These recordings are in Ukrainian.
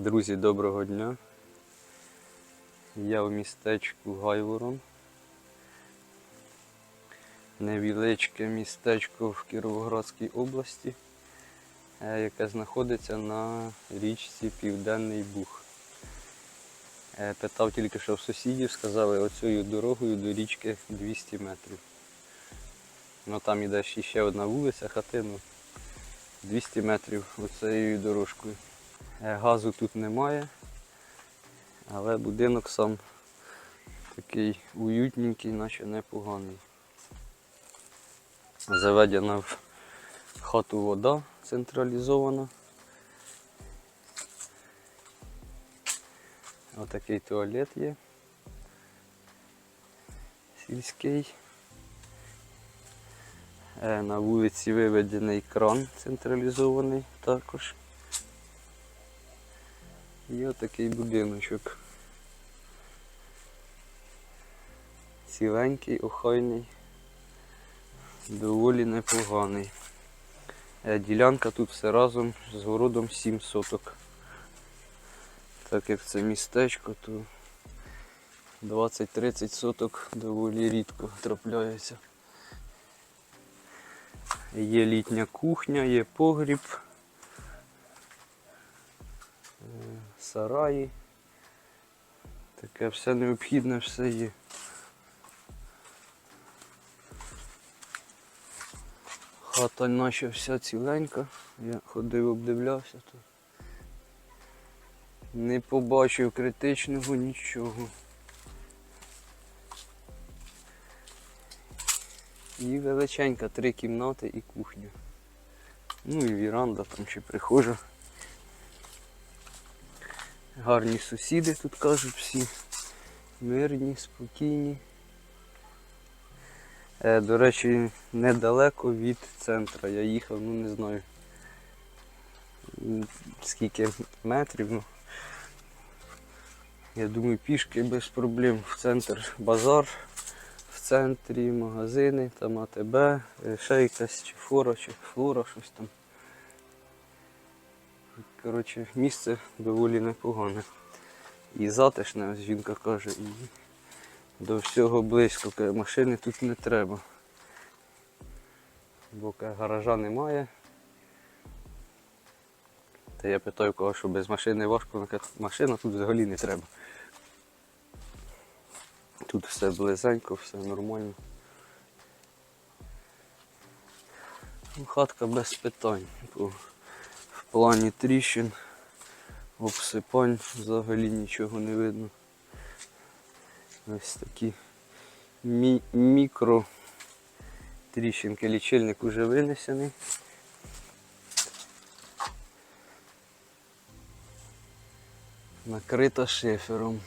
Друзі, доброго дня. Я в містечку Гайворон. Невеличке містечко в Кіровоградській області, е, яке знаходиться на річці Південний Буг. Е, Питав тільки що в сусідів, сказали, оцією дорогою до річки 200 метрів. Ну там іде ще одна вулиця, хатину. 200 метрів оцією дорожкою. Е, Газу тут немає, але будинок сам такий уютненький, наче непоганий. Заведена в хату вода централізована. Отакий туалет є. Сільський. Е, На вулиці виведений кран централізований також. І отакий будиночок. Ціленький, охайний, доволі непоганий. Е, Ділянка тут все разом з городом 7 соток. Так як це містечко, то 20-30 соток доволі рідко трапляється. Є літня кухня, є погріб, е, сараї. Таке все необхідне, все є. Хата наша вся ціленька. Я ходив, обдивлявся тут. Не побачив критичного нічого. І величенька, три кімнати і кухня. Ну і віранда, там ще прихожа. Гарні сусіди тут кажуть всі. Мирні, спокійні. Е, до речі, недалеко від центра. Я їхав, ну не знаю скільки метрів. Ну. Я думаю, пішки без проблем в центр базар, в центрі магазини, там АТБ, е, ще якась чи фора, чи флора, щось там. Коротше, місце доволі непогане. І затишне, ось жінка каже, і до всього близько, каже, машини тут не треба. Бо каже, гаража немає. Та я питаю кого, що без машини важко, вона машина тут взагалі не треба. Тут все близенько, все нормально. Ну, Хатка без питань. Плані тріщин, обсипань взагалі нічого не видно. Ось такі мі- мікро тріщинки. Лічильник уже винесений. Накрита шифером.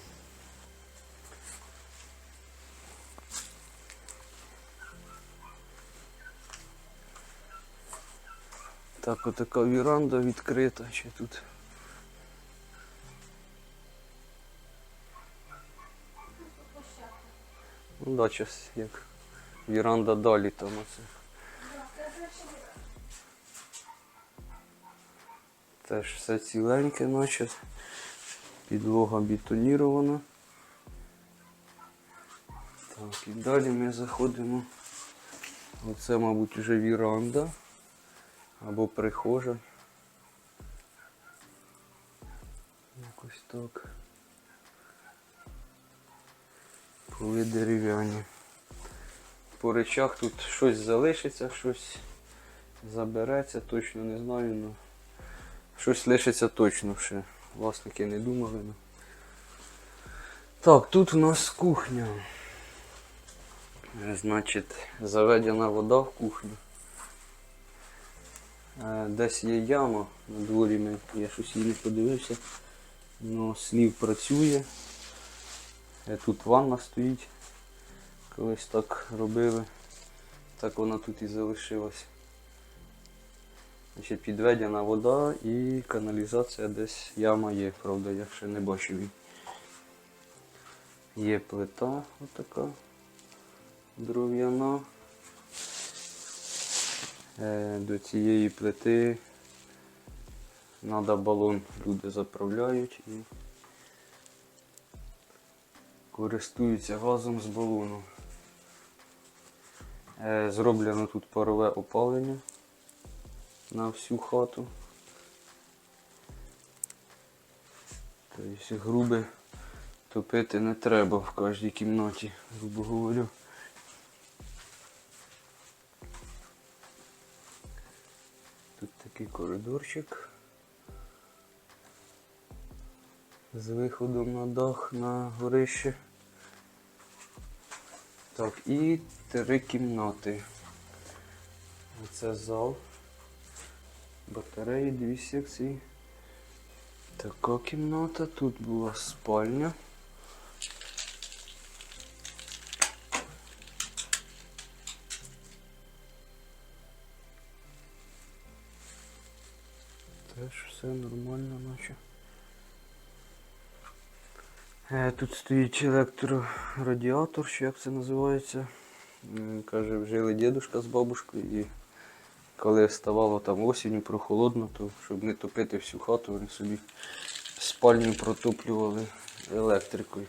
Так, отака віранда відкрита, чи тут. Ну да, щас як віранда далі там оце. Теж все ціленьке, наче. Підлога бетонірована. Так, і далі ми заходимо. Оце, мабуть, вже віранда або прихожа. Якось так. Поли дерев'яні. По речах тут щось залишиться, щось забереться, точно не знаю, але щось лишиться точно ще. Власники не думали. Ну. Так, тут у нас кухня. Значить, заведена вода в кухню. Е, Десь є яма на дворі, ми, я щось її не подивився. Но слів працює. Е, Тут ванна стоїть. Колись так робили. Так вона тут і залишилась. Значить, підведена вода і каналізація десь яма є, правда, я ще не бачив її. Є плита отака дров'яна. Е, До цієї плити Надо балон люди заправляють і користуються газом з балону. Е, Зроблено тут парове опалення на всю хату. Тобто груби топити не треба в кожній кімнаті, грубо говорю. Коридорчик з виходом на дах на горище. Так, і три кімнати. Оце зал. Батареї, дві секції. Така кімната. Тут була спальня. Теж все нормально, наче. Е, Тут стоїть електрорадіатор, чи як це називається. Каже, жили дідушка з бабушкою і коли ставало там осінню прохолодно, то щоб не топити всю хату, вони собі спальню протоплювали електрикою.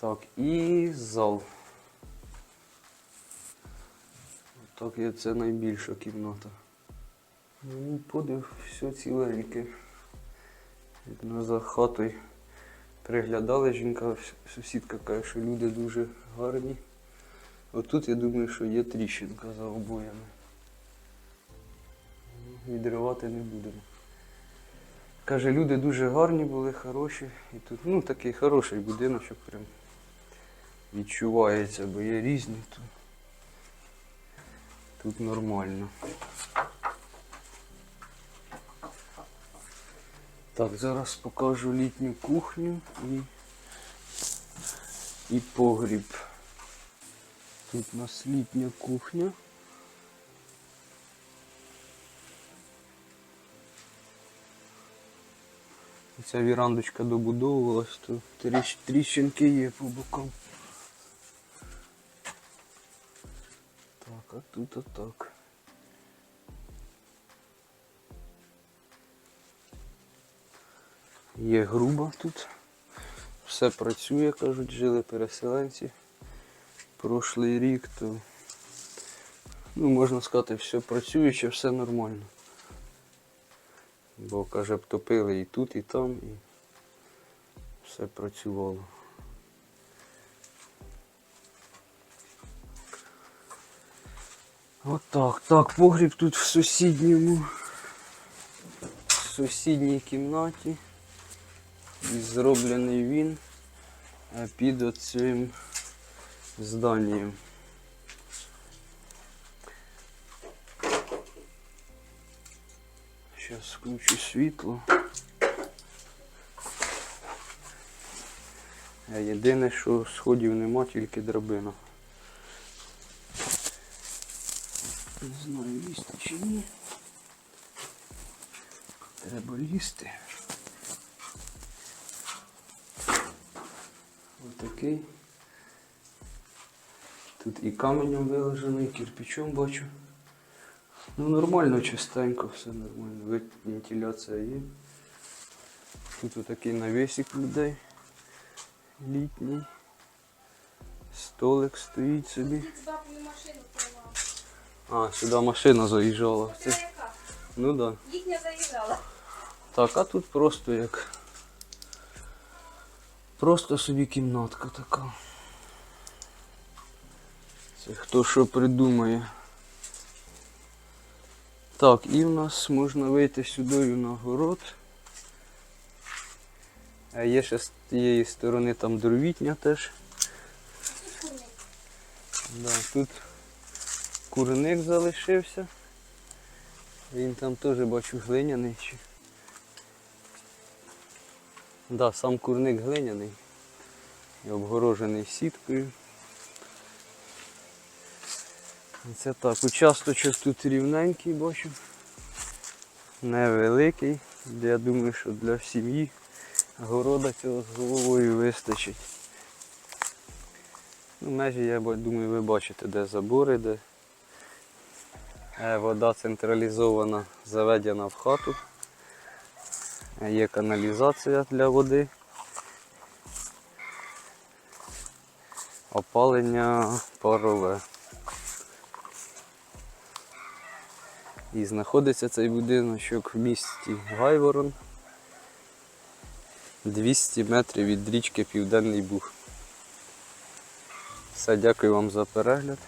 Так, і зал. Так, є це найбільша кімната. Ну, подив, все ціленьке. Ми за хатою приглядали, жінка, сусідка каже, що люди дуже гарні. Отут я думаю, що є тріщинка за обоями. Відривати не будемо. Каже, люди дуже гарні були, хороші. І тут ну, такий хороший будиночок прям відчувається, бо є різні, то тут нормально. Так, зараз покажу літню кухню і, і погріб. Тут у нас літня кухня. Ця вірандочка добудовувалась, то тріщ, тріщинки є по бокам. Так, а тут отак. Є груба тут. Все працює, кажуть, жили переселенці. Прошлий рік, то ну, можна сказати, все працююче, все нормально. Бо, каже, обтопили і тут, і там, і все працювало. Отак. Так, погріб тут в сусідньому. В сусідній кімнаті. І зроблений він е, під оцим зданням. Зараз включу світло. Е, Єдине, що сходів нема, тільки драбина. Не знаю, лізти чи ні. Треба лізти. Отакий. Тут і каменем виложено, і кирпичом бачу. Ну нормально, чистенько, все нормально. Вентиляція є. Тут отакий навісик людей. Літній. Столик стоїть собі. А, сюди машина заїжджала. Це? Ну так. Да. Їхня заїжджала. Так, а тут просто як. Просто собі кімнатка така. Це хто що придумає. Так, і в нас можна вийти сюди на город. А є ще з тієї сторони там дровітня теж. Да, тут курник залишився. Він там теж бачу глиняний. Да, сам курник глиняний і обгорожений сіткою. Це так, участочок тут рівненький бачу. Невеликий. Я думаю, що для сім'ї города цього з головою вистачить. Ну, межі, я думаю, ви бачите, де забори, де Е, Вода централізована, заведена в хату. Є каналізація для води. Опалення парове. І знаходиться цей будиночок в місті Гайворон. 200 метрів від річки Південний Буг. Все, дякую вам за перегляд.